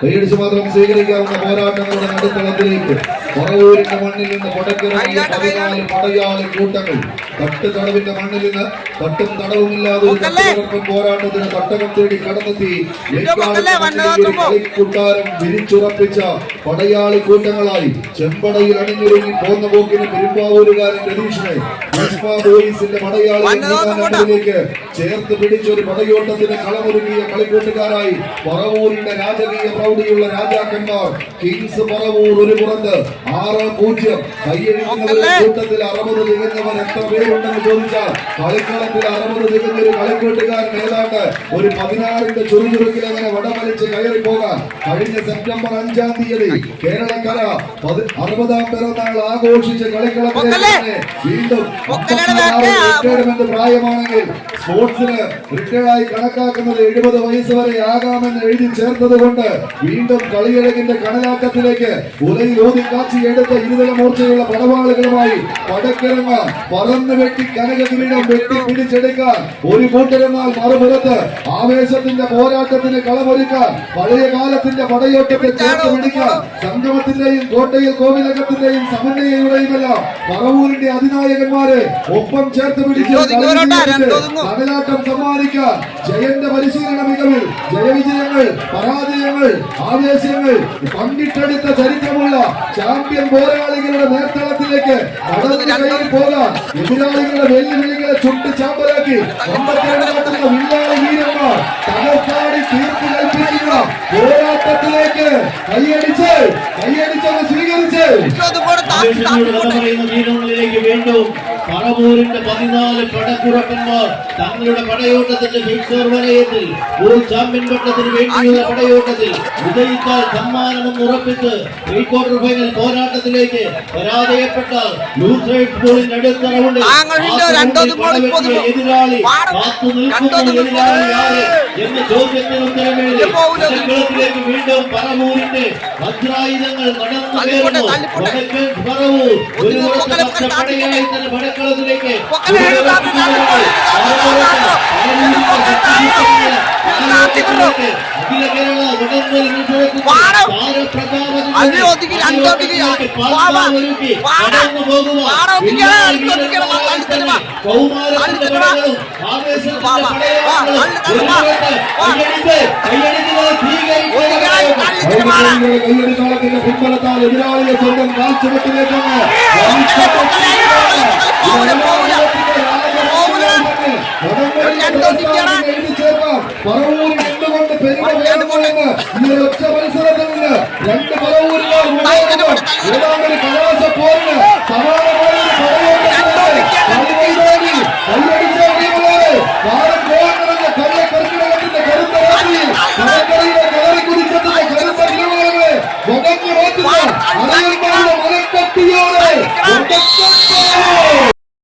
കൈയടിച്ച് മാത്രം സ്വീകരിക്കാവുന്ന പോരാട്ടങ്ങളുടെ നടുത്തളത്തിലേക്ക് പറവൂരിന്റെ മണ്ണിൽ നിന്ന് കൊടക്കിറങ്ങിയ പതിനാല് പടയാളി കൂട്ടങ്ങൾ. തട്ട് തടവിന്റെ മണ്ണിൽ നിന്ന് തട്ടും തടവുമില്ലാതെ പോരാട്ടത്തിന് തട്ടകം തേടി കടന്നെത്തി. കൂട്ടാരം കളിക്കൂട്ടാരം വിരിച്ചുറപ്പിച്ച പടയാളി കൂട്ടങ്ങളായി ചെമ്പടയിൽ അണിഞ്ഞൊരുങ്ങി പോന്ന പോക്കിന് പെരുമ്പാവൂരുകാരൻ രതീഷിനെ പോലീസിന്റെ ബോയ്സിന്റെ പടയാളി വന്നത് നോക്കും കൂട്ടാ. ലേക്ക് ചേർത്ത് പിടിച്ചൊരു പടയോട്ടത്തിന് കളമൊരുങ്ങിയ കളിക്കൂട്ടുകാരായി പറവൂരിന്റെ രാജകീയ പ്രൗഢിയുള്ള രാജാക്കന്മാർ. കിങ്സ് പറവൂർ ഒരു പുറത്ത്. ആറ് പൂജ്യം. കൈയടിക്കുന്നവരുടെ കൂട്ടത്തിൽ അറുപത് തികഞ്ഞവർ എത്ര പേരുണ്ടെന്ന് ചോദിച്ചാൽ കളിക്കളത്തിൽ അറുപത് തികഞ്ഞ ഒരു കളിക്കൂട്ടുകാരൻ ഏതാണ്ട് ഒരു പതിനാറിന്റെ ചുറുചുറുക്കിൽ അങ്ങനെ വടമലിച്ച് കയറി പോകാൻ കഴിഞ്ഞ സെപ്റ്റംബർ അഞ്ചാം തീയതി കേരളക്കര പതി- അറുപതാം പിറന്നാൾ ആഘോഷിച്ച കളിക്കളത്തിലേക്ക് വീണ്ടും. റിട്ടയർമെന്റ് പ്രായമാണെങ്കിൽ സ്പോർട്സിന് റിട്ടയർഡായി കണക്കാക്കുന്നത് എഴുപത് വയസ്സ് വരെ ആകാമെന്ന് എഴുതി ചേർത്തത് കൊണ്ട് വീണ്ടും കളിയഴകിന്റെ കണലാക്കത്തിലേക്ക് ഉലയിൽ ഓതി കാച്ചി എടുത്ത ഇരുതല മൂർച്ചയുള്ള പടവാളുകളുമായി പടക്കിറങ്ങാൻ പറന്ന് വെട്ടി കനക കിരീടം വെട്ടി പിടിച്ചെടുക്കാൻ ഒരു കൂട്ടരെന്നാൽ മറുപുറത്ത് ആവേശത്തിന്റെ പോരാട്ടത്തിന് കളമൊരുക്കാൻ പഴയ കാലത്തിന്റെ പടയോട്ടത്തെ ചേർത്ത് പിടിക്കാൻ സംഗമത്തിന്റെയും കോട്ടയിൽ കോവിലകത്തിന്റെയും സമന്വയയുടെയുമെല്ലാം പറവൂരിന്റെ അധിനായകന്മാരെ ഒപ്പം ചേർത്ത് പിടിച്ച്. കടലാട്ടം സമ്മാനിക്കാൻ ജയന്റെ പരിശീലന മികവിൽ ജയവിജയങ്ങൾ പരാജയങ്ങൾ ആവേശങ്ങൾ പങ്കിട്ടെടുത്ത ചരിത്രമുള്ള ചാമ്പ്യൻ പോരാളികളുടെ നേർത്തളത്തിലേക്ക് നടന്നു കയറി പോകാൻ എതിരാളികളുടെ വെല്ലുവിളികളെ ചുട്ട് ചാമ്പലാക്കി. ഒമ്പത്തിരണ്ടാമത്തുള്ള വില്ലാളി വീരന്മാർ തകർക്കാടി തീർപ്പ് കൽപ്പിക്കുന്ന പോരാട്ടത്തിലേക്ക് കൈയടിച്ച് കൈയടിച്ചത് സ്വീകരിച്ച്. വീണ്ടും പറവൂരിന്റെ പതിനാല് പടക്കുറപ്പന്മാർ തങ്ങളുടെ പടയോട്ടത്തിന്റെ ഫിക്സർ വലയത്തിൽ ഒരു ചാമ്പ്യൻ പട്ടത്തിന് വേണ്ടിയുള്ള പടയോട്ടത്തിൽ വിജയിച്ചാൽ സമ്മാനമെന്ന് ഉറപ്പിച്ച് പ്രീ ക്വാർട്ടർ ഫൈനൽ പോരാട്ടത്തിലേക്ക് പരാജയപ്പെട്ടാൽ ലൂസേഴ്സ് ബോളിന്റെ അടുത്ത റൗണ്ടിൽ ആങ്ങളില്ലോ, രണ്ടോതും എതിരാളി കാത്തു നിൽക്കുന്ന എതിരാളി ആര്? എന്ന ചോദ്യത്തിന് ഉത്തരമേറി ഇത് വീണ്ടും പറവൂരിന്റെ വജ്രായുധങ്ങൾ നടന്നു കയറുന്നു. വടക്കൻ പറവൂർ ഒരു പൊക്കലെ, പടയായി തന്നെ വടക്കളത്തിലേക്ക് പൊക്കലെ, ഒരു താത്തി, താത്തി, പുറത്ത് താത്തി, പറവൂർ, താത്തി, പറവൂരിന്റെ താത്തി, ശക്തിയുക്തമായ താത്തി, കാലഘട്ടത്തിലേക്ക് അഖില കേരള വടംവലി മത്സരത്തിൽ പാടം. താരപ്രതാപത്തിന്റെ അതിൽ ഒതുക്കി, രണ്ട് ഒതുക്കി, അടിയോട്ടത്തിലേക്ക് വാ, വാ. പാൽക്കാവൊരുക്കി പാടം. കടന്നു പോകുവാൻ പാടം ഒതുക്കിയാ, വില്ലാളി അടുത്ത് ഒതുക്കിയാ, വാ, വീരന്മാരായി തള്ളി തന്നെ വാ. കൗമാരത്തിന്റെ തള്ളി വാ. പടകളും ആവേശത്തിന്റെ വാ, വാ. വാ, പടയാളികളും തള്ളി വാ. ഒരുമിച്ച് വാ. കൈയടിച്ച് കൈയടിക്കുന്നത് സ്വീകരിക്കുക ഒതുക്കിയാൽ തള്ളി വാടാ. വൈദ്യുതിയുടെ കൈയടിത്താളത്തിന്റെ പിൻബലത്താൽ എതിരാളിയെ സ്വന്തം കാൽച്ചുവട്ടിലേക്കാണ് ഒറ്റ മത്സരത്തിൽ നിന്ന് രണ്ട്. ഏതാ